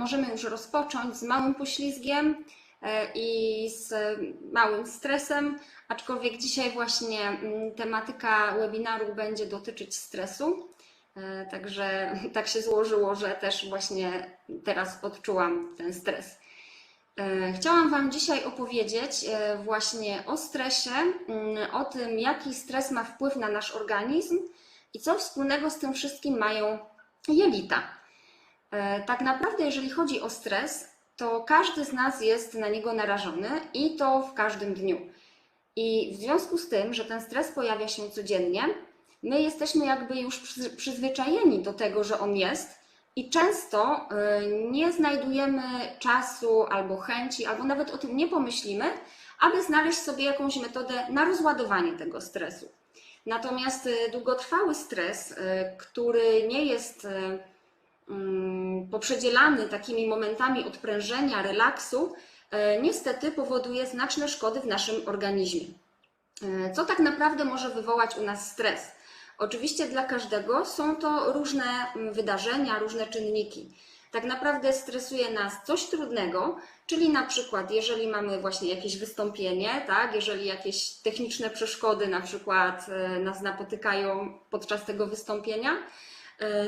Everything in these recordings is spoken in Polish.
możemy już rozpocząć z małym poślizgiem e, i z małym stresem, aczkolwiek dzisiaj właśnie mm, tematyka webinaru będzie dotyczyć stresu. E, także tak się złożyło, że też właśnie teraz odczułam ten stres. E, chciałam Wam dzisiaj opowiedzieć właśnie o stresie, mm, o tym, jaki stres ma wpływ na nasz organizm i co wspólnego z tym wszystkim mają jelita. E, tak naprawdę, jeżeli chodzi o stres, to każdy z nas jest na niego narażony i to w każdym dniu. I w związku z tym, że ten stres pojawia się codziennie, my jesteśmy jakby już przyzwyczajeni do tego, że on jest i często e, nie znajdujemy czasu albo chęci, albo nawet o tym nie pomyślimy, aby znaleźć sobie jakąś metodę na rozładowanie tego stresu. Natomiast e, długotrwały stres, który nie jest poprzedzielany takimi momentami odprężenia, relaksu, e, niestety powoduje znaczne szkody w naszym organizmie. E, co tak naprawdę może wywołać u nas stres? Oczywiście dla każdego są to różne mm, wydarzenia, różne czynniki. Tak naprawdę stresuje nas coś trudnego, czyli na przykład jeżeli mamy właśnie jakieś wystąpienie, tak, jeżeli jakieś techniczne przeszkody na przykład e, nas napotykają podczas tego wystąpienia,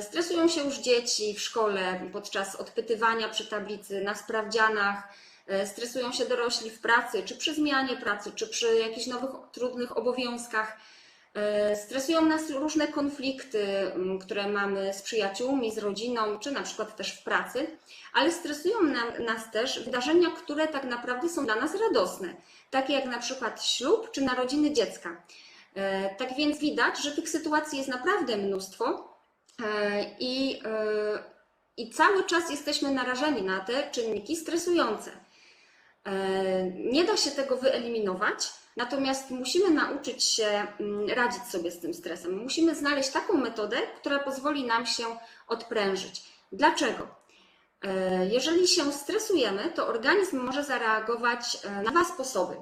stresują się już dzieci w szkole podczas odpytywania przy tablicy, na sprawdzianach, e, stresują się dorośli w pracy, czy przy zmianie pracy, czy przy jakichś nowych, trudnych obowiązkach. E, stresują nas różne konflikty, które mamy z przyjaciółmi, z rodziną, czy na przykład też w pracy, ale stresują nas też wydarzenia, które tak naprawdę są dla nas radosne, takie jak na przykład ślub czy narodziny dziecka. Tak więc widać, że tych sytuacji jest naprawdę mnóstwo, E, I, e, I cały czas jesteśmy narażeni na te czynniki stresujące. E, nie da się tego wyeliminować, natomiast musimy nauczyć się mm, radzić sobie z tym stresem. Musimy znaleźć taką metodę, która pozwoli nam się odprężyć. Dlaczego? Jeżeli się stresujemy, to organizm może zareagować na dwa sposoby.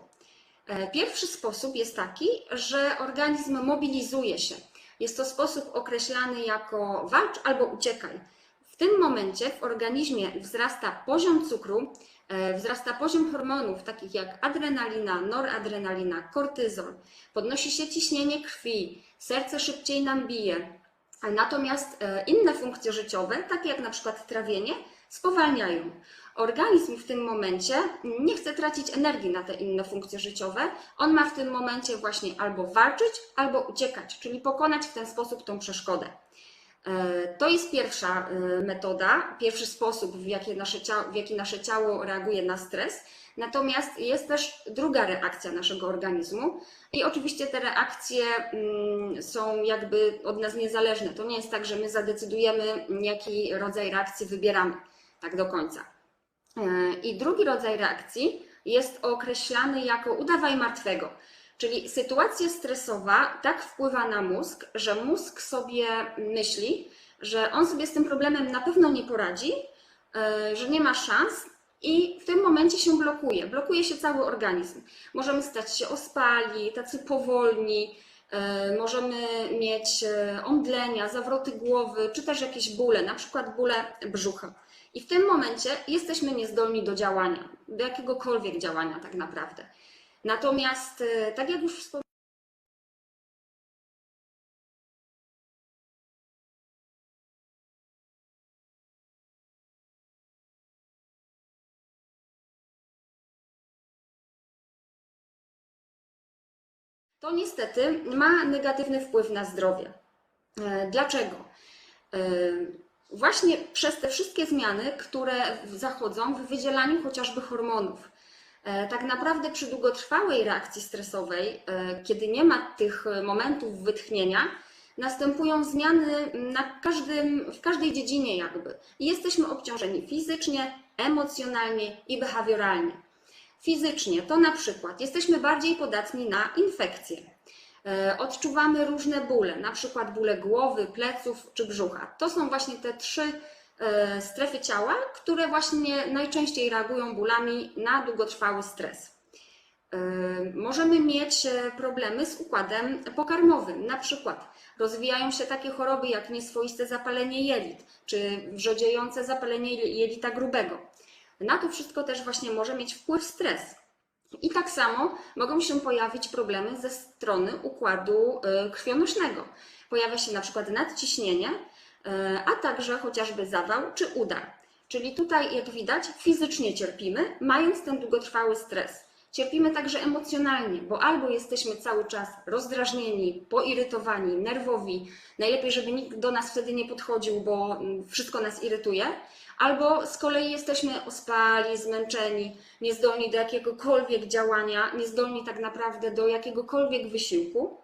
Pierwszy sposób jest taki, że organizm mobilizuje się jest to sposób określany jako walcz albo uciekaj. W tym momencie w organizmie wzrasta poziom cukru, e, wzrasta poziom hormonów takich jak adrenalina, noradrenalina, kortyzol, podnosi się ciśnienie krwi, serce szybciej nam bije. Natomiast e, inne funkcje życiowe, takie jak na przykład trawienie, spowalniają. Organizm w tym momencie nie chce tracić energii na te inne funkcje życiowe. On ma w tym momencie właśnie albo walczyć, albo uciekać, czyli pokonać w ten sposób tą przeszkodę. E, to jest pierwsza e, metoda, pierwszy sposób, w jaki nasze ciało, w jaki nasze ciało reaguje na stres. Natomiast jest też druga reakcja naszego organizmu, i oczywiście te reakcje mm, są jakby od nas niezależne. To nie jest tak, że my zadecydujemy, jaki rodzaj reakcji wybieramy tak do końca. E, I drugi rodzaj reakcji jest określany jako udawaj martwego. Czyli sytuacja stresowa tak wpływa na mózg, że mózg sobie myśli, że on sobie z tym problemem na pewno nie poradzi, e, że nie ma szans i w tym momencie się blokuje. Blokuje się cały organizm. Możemy stać się ospali, tacy powolni, e, możemy mieć omdlenia, zawroty głowy, czy też jakieś bóle, na przykład bóle brzucha. I w tym momencie jesteśmy niezdolni do działania, do jakiegokolwiek działania tak naprawdę. Natomiast, e, tak jak już wspomniałam, to niestety ma negatywny wpływ na zdrowie. E, dlaczego? Właśnie przez te wszystkie zmiany, które zachodzą w wydzielaniu chociażby hormonów. E, tak naprawdę przy długotrwałej reakcji stresowej, e, kiedy nie ma tych momentów wytchnienia, następują zmiany na każdym, w każdej dziedzinie jakby. I jesteśmy obciążeni fizycznie, emocjonalnie i behawioralnie. Fizycznie to na przykład jesteśmy bardziej podatni na infekcje. E, odczuwamy różne bóle, na przykład bóle głowy, pleców czy brzucha. To są właśnie te trzy e, strefy ciała, które właśnie najczęściej reagują bólami na długotrwały stres. Możemy mieć problemy z układem pokarmowym, na przykład rozwijają się takie choroby jak nieswoiste zapalenie jelit, czy wrzodziejące zapalenie jelita grubego. Na to wszystko też właśnie może mieć wpływ stres. I tak samo mogą się pojawić problemy ze strony układu krwionośnego. Pojawia się na przykład nadciśnienie, a także chociażby zawał czy udar. Czyli tutaj, jak widać, fizycznie cierpimy, mając ten długotrwały stres. Cierpimy także emocjonalnie, bo albo jesteśmy cały czas rozdrażnieni, poirytowani, nerwowi, najlepiej, żeby nikt do nas wtedy nie podchodził, bo mm, wszystko nas irytuje, albo z kolei jesteśmy ospali, zmęczeni, niezdolni do jakiegokolwiek działania, niezdolni tak naprawdę do jakiegokolwiek wysiłku.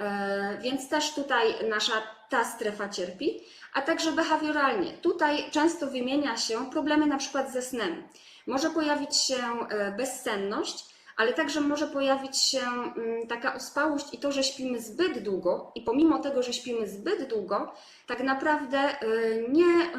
E, więc też tutaj nasza ta strefa cierpi, a także behawioralnie. Tutaj często wymienia się problemy na przykład ze snem. Może pojawić się e, bezsenność, ale także może pojawić się mm, taka ospałość i to, że śpimy zbyt długo, i pomimo tego, że śpimy zbyt długo, tak naprawdę e, nie,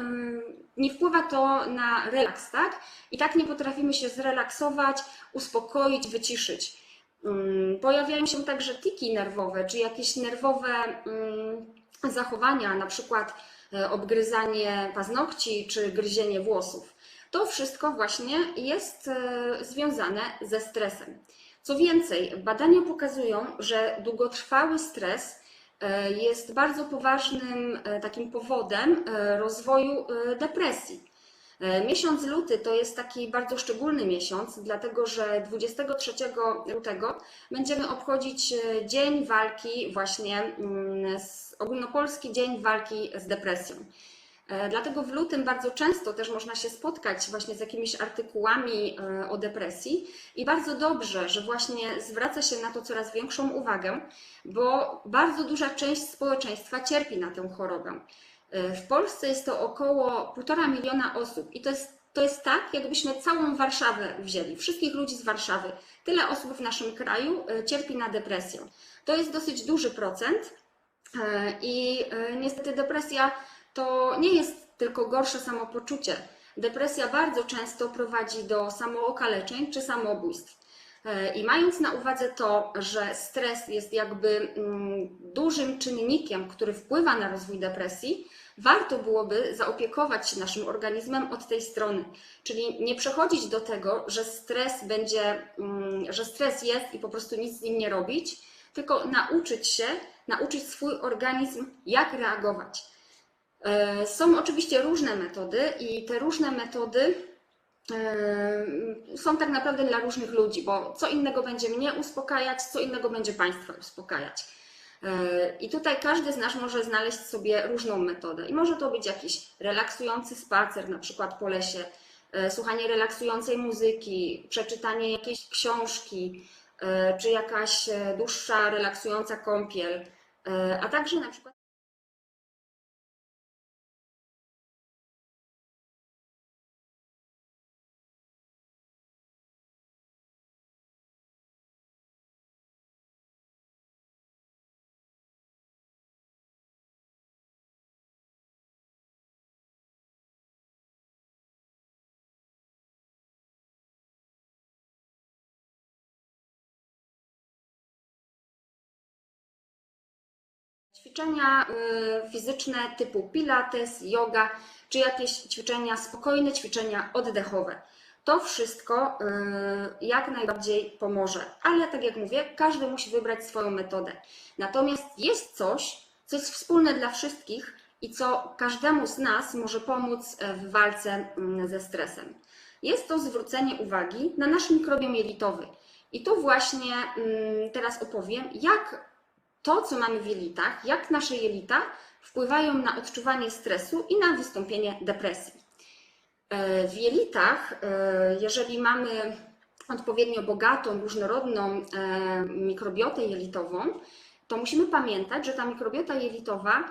nie wpływa to na relaks, tak? I tak nie potrafimy się zrelaksować, uspokoić, wyciszyć. Mm, pojawiają się także tiki nerwowe, czy jakieś nerwowe mm, zachowania, na przykład e, obgryzanie paznokci czy gryzienie włosów. To wszystko właśnie jest e, związane ze stresem. Co więcej, badania pokazują, że długotrwały stres e, jest bardzo poważnym takim powodem rozwoju depresji. E, miesiąc luty to jest taki bardzo szczególny miesiąc, dlatego że 23 lutego będziemy obchodzić e, Dzień Walki, właśnie mm, ogólnopolski Dzień Walki z depresją. E, dlatego w lutym bardzo często też można się spotkać właśnie z jakimiś artykułami o depresji i bardzo dobrze, że właśnie zwraca się na to coraz większą uwagę, bo bardzo duża część społeczeństwa cierpi na tę chorobę. E, w Polsce jest to około 1,5 miliona osób i to jest, to jest tak, jakbyśmy całą Warszawę wzięli, wszystkich ludzi z Warszawy. Tyle osób w naszym kraju e, cierpi na depresję. To jest dosyć duży procent e, i niestety depresja to nie jest tylko gorsze samopoczucie. Depresja bardzo często prowadzi do samookaleczeń czy samobójstw. I mając na uwadze to, że stres jest jakby mm, dużym czynnikiem, który wpływa na rozwój depresji, warto byłoby zaopiekować się naszym organizmem od tej strony. Czyli nie przechodzić do tego, że stres będzie, mm, że stres jest i po prostu nic z nim nie robić, tylko nauczyć się, nauczyć swój organizm, jak reagować. E, są oczywiście różne metody i te różne metody e, są tak naprawdę dla różnych ludzi, bo co innego będzie mnie uspokajać, co innego będzie Państwa uspokajać. I tutaj każdy z nas może znaleźć sobie różną metodę. I może to być jakiś relaksujący spacer, na przykład po lesie, e, słuchanie relaksującej muzyki, przeczytanie jakiejś książki, e, czy jakaś e, dłuższa, relaksująca kąpiel, a także na przykład Ćwiczenia y, fizyczne typu pilates, yoga, czy jakieś ćwiczenia spokojne, ćwiczenia oddechowe. To wszystko y, jak najbardziej pomoże, ale tak jak mówię, każdy musi wybrać swoją metodę. Natomiast jest coś, co jest wspólne dla wszystkich i co każdemu z nas może pomóc w walce mm, ze stresem. Jest to zwrócenie uwagi na nasz mikrobiom jelitowy. I tu właśnie mm, teraz opowiem, jak to, co mamy w jelitach, jak nasze jelita wpływają na odczuwanie stresu i na wystąpienie depresji. E, w jelitach, e, jeżeli mamy odpowiednio bogatą, różnorodną e, mikrobiotę jelitową, to musimy pamiętać, że ta mikrobiota jelitowa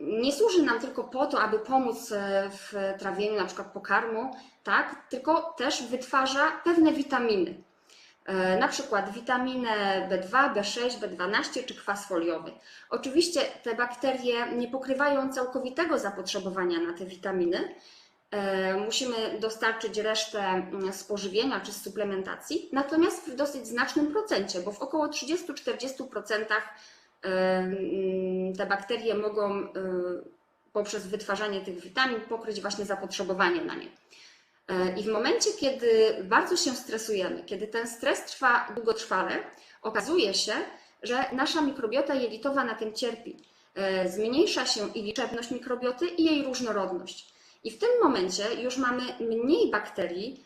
nie służy nam tylko po to, aby pomóc w trawieniu na przykład pokarmu, tak? tylko też wytwarza pewne witaminy. E, na przykład witaminę B2, B6, B12 czy kwas foliowy. Oczywiście te bakterie nie pokrywają całkowitego zapotrzebowania na te witaminy, e, musimy dostarczyć resztę mm, z pożywienia czy z suplementacji, natomiast w dosyć znacznym procencie, bo w około 30-40% e, mm, te bakterie mogą poprzez wytwarzanie tych witamin pokryć właśnie zapotrzebowanie na nie. I w momencie, kiedy bardzo się stresujemy, kiedy ten stres trwa długotrwale, okazuje się, że nasza mikrobiota jelitowa na tym cierpi. Zmniejsza się i liczebność mikrobioty, i jej różnorodność. I w tym momencie już mamy mniej bakterii,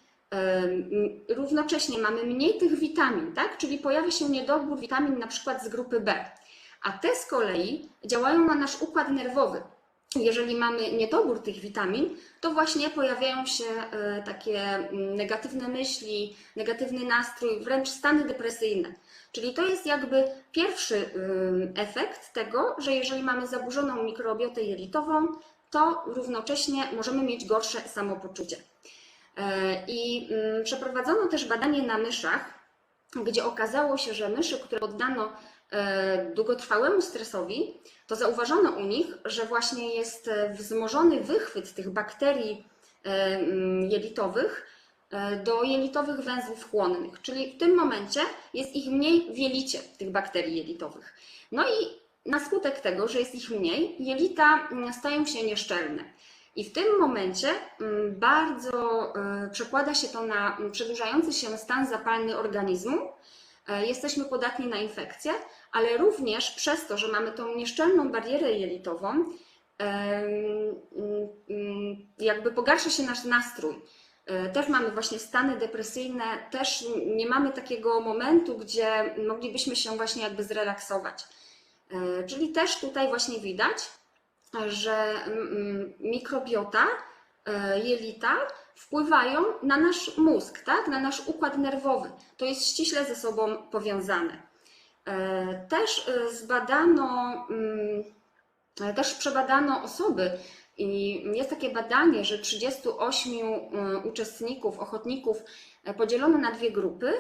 równocześnie mamy mniej tych witamin, tak? Czyli pojawia się niedobór witamin na przykład z grupy B. A te z kolei działają na nasz układ nerwowy. Jeżeli mamy niedobór tych witamin, to właśnie pojawiają się e, takie mm, negatywne myśli, negatywny nastrój, wręcz stany depresyjne. Czyli to jest jakby pierwszy efekt tego, że jeżeli mamy zaburzoną mikrobiotę jelitową, to równocześnie możemy mieć gorsze samopoczucie. E, I przeprowadzono też badanie na myszach, gdzie okazało się, że myszy, które poddano długotrwałemu stresowi, to zauważono u nich, że właśnie jest wzmożony wychwyt tych bakterii e, mm, jelitowych do jelitowych węzłów chłonnych, czyli w tym momencie jest ich mniej w jelicie, tych bakterii jelitowych. No i na skutek tego, że jest ich mniej, jelita mm, stają się nieszczelne. I w tym momencie mm, bardzo e, przekłada się to na przedłużający się stan zapalny organizmu. E, jesteśmy podatni na infekcje, ale również przez to, że mamy tą nieszczelną barierę jelitową, jakby pogarsza się nasz nastrój. E, też mamy właśnie stany depresyjne, też nie mamy takiego momentu, gdzie moglibyśmy się właśnie jakby zrelaksować. E, czyli też tutaj właśnie widać, że mikrobiota, e, jelita wpływają na nasz mózg, tak? na nasz układ nerwowy. To jest ściśle ze sobą powiązane. E, też zbadano, mm, też przebadano osoby i jest takie badanie, że 38 uczestników, ochotników podzielono na dwie grupy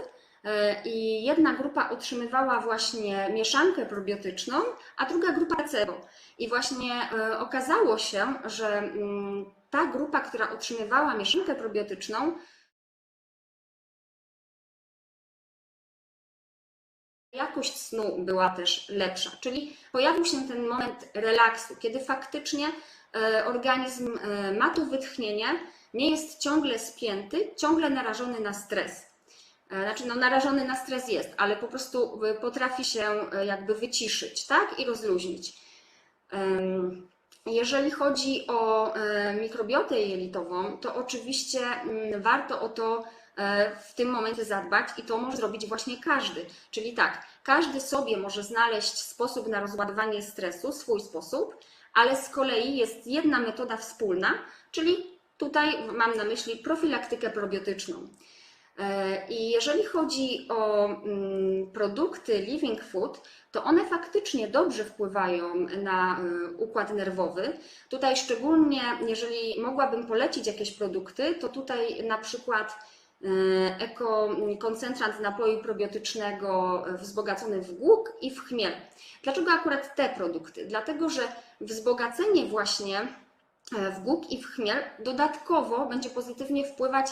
E, i jedna grupa otrzymywała właśnie mieszankę probiotyczną, a druga grupa placebo. I właśnie e, okazało się, że mm, ta grupa, która otrzymywała mieszankę probiotyczną, jakość snu była też lepsza, czyli pojawił się ten moment relaksu, kiedy faktycznie e, organizm ma tu wytchnienie, nie jest ciągle spięty, ciągle narażony na stres. E, znaczy, no, narażony na stres jest, ale po prostu e, potrafi się e, jakby wyciszyć, tak? I rozluźnić. Jeżeli chodzi o mikrobiotę jelitową, to oczywiście mm, warto o to w tym momencie zadbać i to może zrobić właśnie każdy. Czyli tak, każdy sobie może znaleźć sposób na rozładowanie stresu, swój sposób, ale z kolei jest jedna metoda wspólna, czyli tutaj mam na myśli profilaktykę probiotyczną. E, I jeżeli chodzi o mm, produkty Living Food, to one faktycznie dobrze wpływają na e, układ nerwowy. Tutaj szczególnie, jeżeli mogłabym polecić jakieś produkty, to tutaj na przykład e, eko koncentrant napoju probiotycznego wzbogacony w głuk i w chmiel. Dlaczego akurat te produkty? Dlatego, że wzbogacenie właśnie w głuk i w chmiel dodatkowo będzie pozytywnie wpływać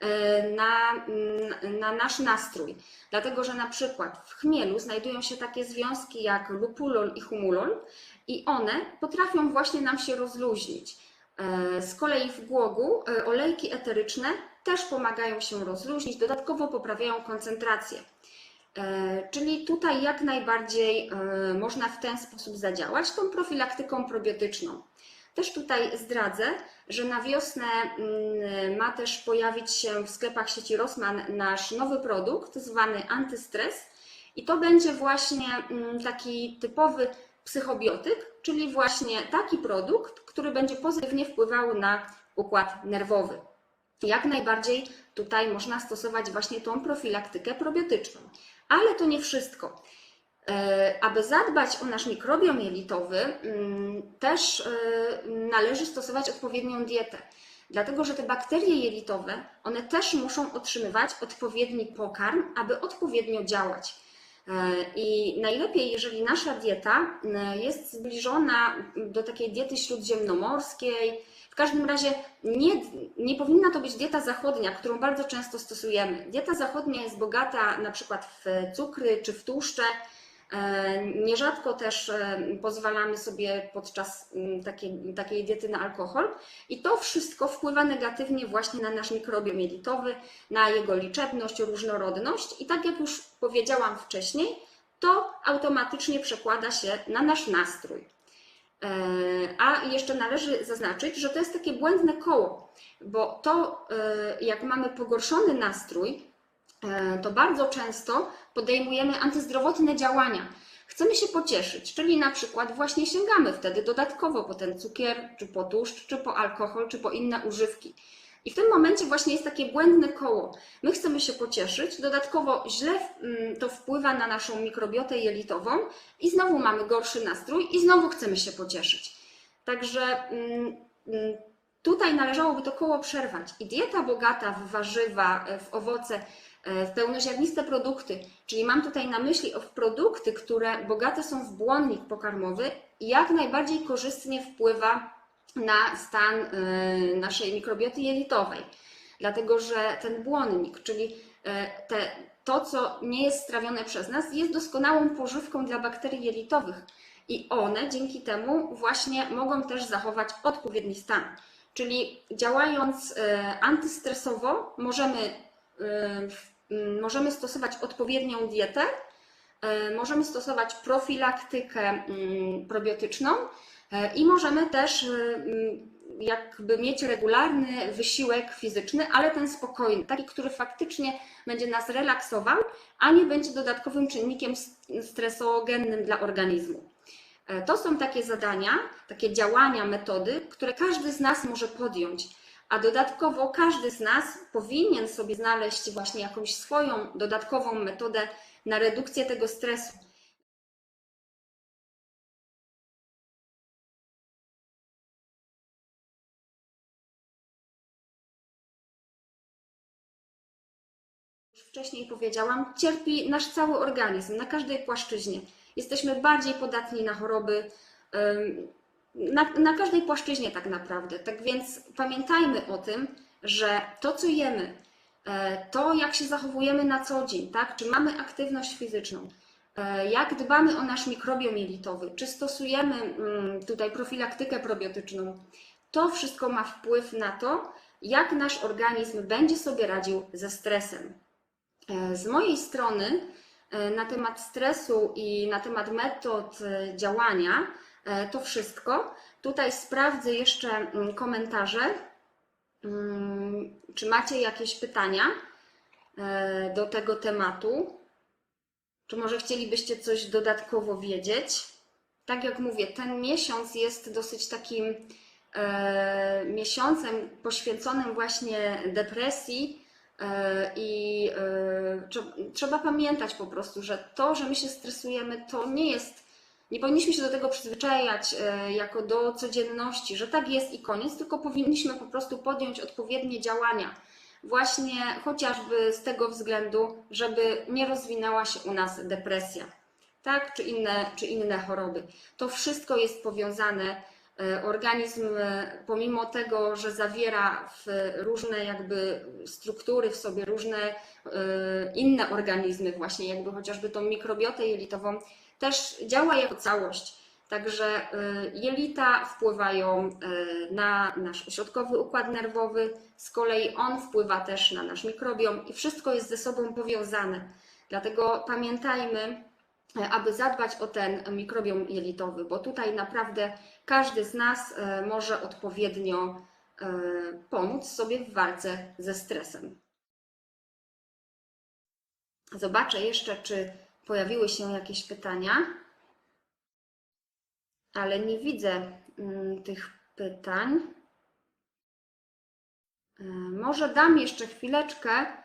E, na, mm, na nasz nastrój. Dlatego, że na przykład w chmielu znajdują się takie związki jak lupulol i humulol i one potrafią właśnie nam się rozluźnić. E, z kolei w głogu e, olejki eteryczne też pomagają się rozluźnić, dodatkowo poprawiają koncentrację. Czyli tutaj jak najbardziej można w ten sposób zadziałać tą profilaktyką probiotyczną. Też tutaj zdradzę, że na wiosnę mm, ma też pojawić się w sklepach sieci Rossmann nasz nowy produkt zwany antystres i to będzie właśnie mm, taki typowy psychobiotyk, czyli właśnie taki produkt, który będzie pozytywnie wpływał na układ nerwowy. Jak najbardziej tutaj można stosować właśnie tą profilaktykę probiotyczną. Ale to nie wszystko. E, aby zadbać o nasz mikrobiom jelitowy, mm, też e, należy stosować odpowiednią dietę. Dlatego, że te bakterie jelitowe, one też muszą otrzymywać odpowiedni pokarm, aby odpowiednio działać. I najlepiej, jeżeli nasza dieta jest zbliżona do takiej diety śródziemnomorskiej, w każdym razie nie, nie powinna to być dieta zachodnia, którą bardzo często stosujemy. Dieta zachodnia jest bogata na przykład w cukry czy w tłuszcze. E, nierzadko też e, pozwalamy sobie podczas takiej, takiej diety na alkohol i to wszystko wpływa negatywnie właśnie na nasz mikrobiom jelitowy, na jego liczebność, różnorodność i tak jak już powiedziałam wcześniej, to automatycznie przekłada się na nasz nastrój. E, a jeszcze należy zaznaczyć, że to jest takie błędne koło, bo to, e, jak mamy pogorszony nastrój, e, to bardzo często podejmujemy antyzdrowotne działania. Chcemy się pocieszyć, czyli na przykład właśnie sięgamy wtedy dodatkowo po ten cukier, czy po tłuszcz, czy po alkohol, czy po inne używki. I w tym momencie właśnie jest takie błędne koło. My chcemy się pocieszyć, dodatkowo źle mm, to wpływa na naszą mikrobiotę jelitową i znowu mamy gorszy nastrój i znowu chcemy się pocieszyć. Także mm, mm, tutaj należałoby to koło przerwać. I dieta bogata w warzywa, w owoce, w pełnoziarniste produkty, czyli mam tutaj na myśli produkty, które bogate są w błonnik pokarmowy, jak najbardziej korzystnie wpływa na stan y, naszej mikrobioty jelitowej. Dlatego, że ten błonnik, czyli y, te, to, co nie jest strawione przez nas, jest doskonałą pożywką dla bakterii jelitowych i one dzięki temu właśnie mogą też zachować odpowiedni stan. Czyli działając y, antystresowo, możemy, możemy stosować odpowiednią dietę, możemy stosować profilaktykę probiotyczną, I możemy też e, mm, jakby mieć regularny wysiłek fizyczny, ale ten spokojny, taki, który faktycznie będzie nas relaksował, a nie będzie dodatkowym czynnikiem stresogennym dla organizmu. E, to są takie zadania, takie działania, metody, które każdy z nas może podjąć. A dodatkowo każdy z nas powinien sobie znaleźć właśnie jakąś swoją dodatkową metodę na redukcję tego stresu. Wcześniej powiedziałam, cierpi nasz cały organizm na każdej płaszczyźnie. Jesteśmy bardziej podatni na choroby, na, na każdej płaszczyźnie tak naprawdę. Tak więc pamiętajmy o tym, że to, co jemy, e, to jak się zachowujemy na co dzień, tak? czy mamy aktywność fizyczną, e, jak dbamy o nasz mikrobiom jelitowy, czy stosujemy mm, tutaj profilaktykę probiotyczną, to wszystko ma wpływ na to, jak nasz organizm będzie sobie radził ze stresem. E, z mojej strony e, na temat stresu i na temat metod e, działania to wszystko. Tutaj sprawdzę jeszcze mm, komentarze. Mm, czy macie jakieś pytania do tego tematu? Czy może chcielibyście coś dodatkowo wiedzieć? Tak jak mówię, ten miesiąc jest dosyć takim miesiącem poświęconym właśnie depresji I e, trzeba pamiętać po prostu, że to, że my się stresujemy, to nie jest, nie powinniśmy się do tego przyzwyczajać e, jako do codzienności, że tak jest i koniec, tylko powinniśmy po prostu podjąć odpowiednie działania. Właśnie chociażby z tego względu, żeby nie rozwinęła się u nas depresja, tak, czy inne, czy inne choroby. To wszystko jest powiązane E, organizm, e, pomimo tego, że zawiera w różne jakby struktury w sobie, różne e, inne organizmy, właśnie jakby chociażby tą mikrobiotę jelitową, też działa jako całość. Także jelita wpływają na nasz ośrodkowy układ nerwowy, z kolei on wpływa też na nasz mikrobiom i wszystko jest ze sobą powiązane. Dlatego pamiętajmy, aby zadbać o ten mikrobiom jelitowy, bo tutaj naprawdę każdy z nas e, może odpowiednio e, pomóc sobie w walce ze stresem. Zobaczę jeszcze, czy pojawiły się jakieś pytania, ale nie widzę mm, tych pytań. E, może dam jeszcze chwileczkę.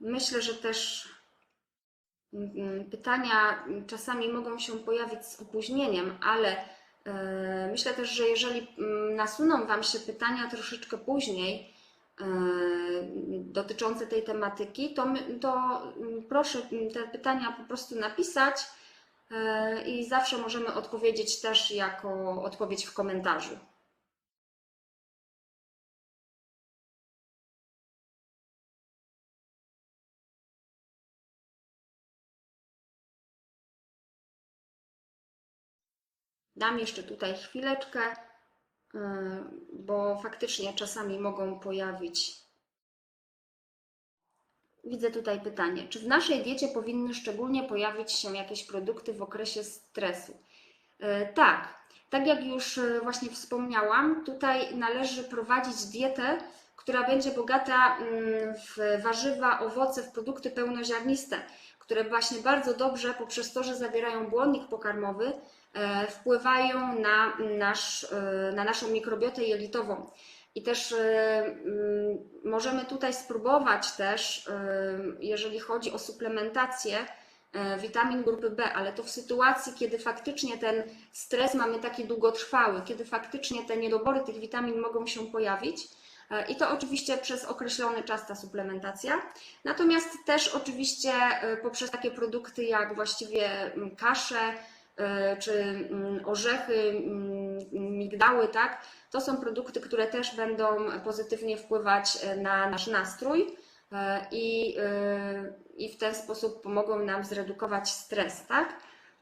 Myślę, że też pytania czasami mogą się pojawić z opóźnieniem, ale e, myślę też, że jeżeli mm, nasuną Wam się pytania troszeczkę później, dotyczące tej tematyki, to, to proszę te pytania po prostu napisać i zawsze możemy odpowiedzieć też jako odpowiedź w komentarzu. Dam jeszcze tutaj chwileczkę, y, bo faktycznie czasami mogą pojawić. Widzę tutaj pytanie. Czy w naszej diecie powinny szczególnie pojawić się jakieś produkty w okresie stresu? Y, tak. Tak jak już y, właśnie wspomniałam, tutaj należy prowadzić dietę, która będzie bogata mm, w warzywa, owoce, w produkty pełnoziarniste, które właśnie bardzo dobrze poprzez to, że zawierają błonnik pokarmowy, E, wpływają na, nasz, e, na naszą mikrobiotę jelitową. I też e, mm, możemy tutaj spróbować też, jeżeli chodzi o suplementację, witamin grupy B, ale to w sytuacji, kiedy faktycznie ten stres mamy taki długotrwały, kiedy faktycznie te niedobory tych witamin mogą się pojawić. I to oczywiście przez określony czas ta suplementacja. Natomiast też oczywiście poprzez takie produkty jak właściwie mm, kasze, E, czy mm, orzechy, mm, migdały, tak? To są produkty, które też będą pozytywnie wpływać e, na nasz nastrój e, i, i w ten sposób pomogą nam zredukować stres, tak?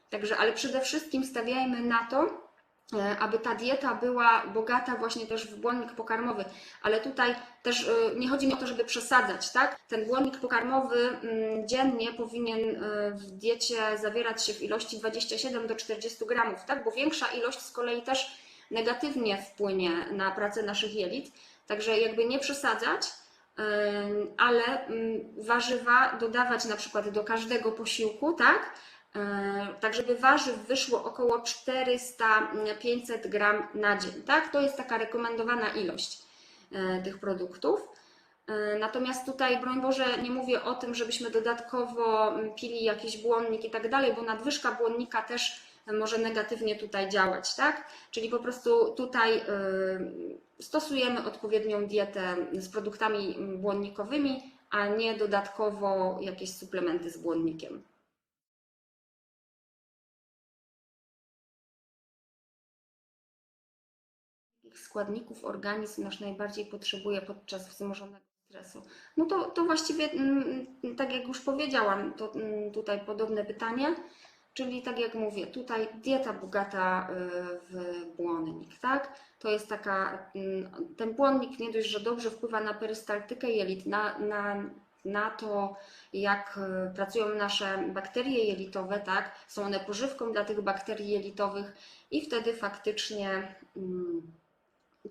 Także, ale przede wszystkim stawiajmy na to, E, aby ta dieta była bogata właśnie też w błonnik pokarmowy. Ale tutaj też e, nie chodzi mi o to, żeby przesadzać, tak? Ten błonnik pokarmowy mm, dziennie powinien e, w diecie zawierać się w ilości 27 do 40 gramów, tak? Bo większa ilość z kolei też negatywnie wpłynie na pracę naszych jelit. Także jakby nie przesadzać, ale mm, warzywa dodawać na przykład do każdego posiłku, tak? E, tak żeby warzyw wyszło około 400-500 gram na dzień. Tak? To jest taka rekomendowana ilość e, tych produktów. E, natomiast tutaj, broń Boże, nie mówię o tym, żebyśmy dodatkowo pili jakiś błonnik i tak dalej, bo nadwyżka błonnika też może negatywnie tutaj działać, tak? Czyli po prostu tutaj stosujemy odpowiednią dietę z produktami błonnikowymi, a nie dodatkowo jakieś suplementy z błonnikiem. Składników organizm nasz najbardziej potrzebuje podczas wzmożonego stresu? No to, to właściwie, mm, tak jak już powiedziałam, to mm, tutaj podobne pytanie, czyli tak jak mówię, tutaj dieta bogata y, w błonnik, tak? To jest taka, mm, ten błonnik nie dość, że dobrze wpływa na perystaltykę jelit, na, na, na to, jak y, pracują nasze bakterie jelitowe, tak? Są one pożywką dla tych bakterii jelitowych i wtedy faktycznie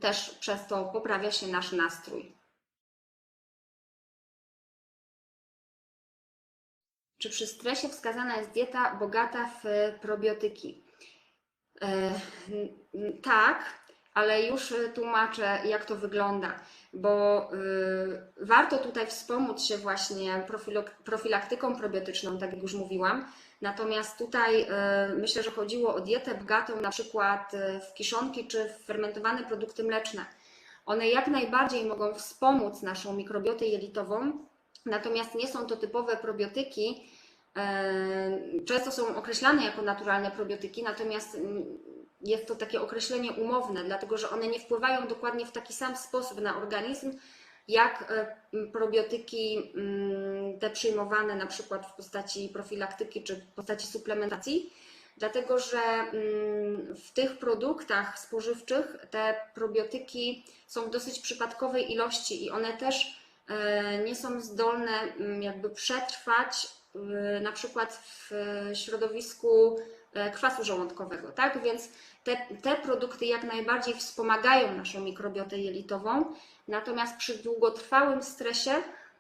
też przez to poprawia się nasz nastrój. Czy przy stresie wskazana jest dieta bogata w probiotyki? E, tak, ale już tłumaczę, jak to wygląda, bo y, warto tutaj wspomóc się właśnie profilaktyką probiotyczną, tak jak już mówiłam, Natomiast tutaj e, myślę, że chodziło o dietę bogatą na przykład e, w kiszonki czy w fermentowane produkty mleczne. One jak najbardziej mogą wspomóc naszą mikrobiotę jelitową, natomiast nie są to typowe probiotyki. E, często są określane jako naturalne probiotyki, natomiast jest to takie określenie umowne, dlatego że one nie wpływają dokładnie w taki sam sposób na organizm, jak e, probiotyki mm, te przyjmowane na przykład w postaci profilaktyki czy w postaci suplementacji, dlatego że mm, w tych produktach spożywczych te probiotyki są w dosyć przypadkowej ilości i one też e, nie są zdolne jakby przetrwać e, na przykład w środowisku kwasu żołądkowego, tak? Więc te, te produkty jak najbardziej wspomagają naszą mikrobiotę jelitową, natomiast przy długotrwałym stresie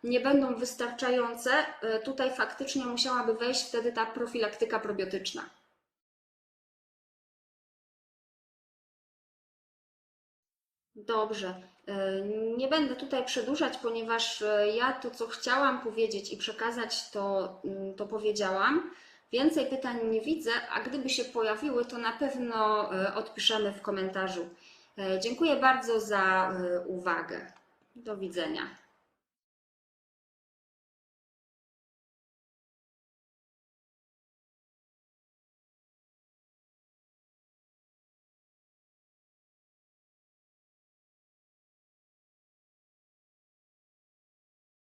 nie będą wystarczające. E, tutaj faktycznie musiałaby wejść wtedy ta profilaktyka probiotyczna. Dobrze. E, nie będę tutaj przedłużać, ponieważ e, ja to, co chciałam powiedzieć i przekazać, to, mm, to powiedziałam. Więcej pytań nie widzę, a gdyby się pojawiły, to na pewno e, odpiszemy w komentarzu. E, dziękuję bardzo za e, uwagę. Do widzenia.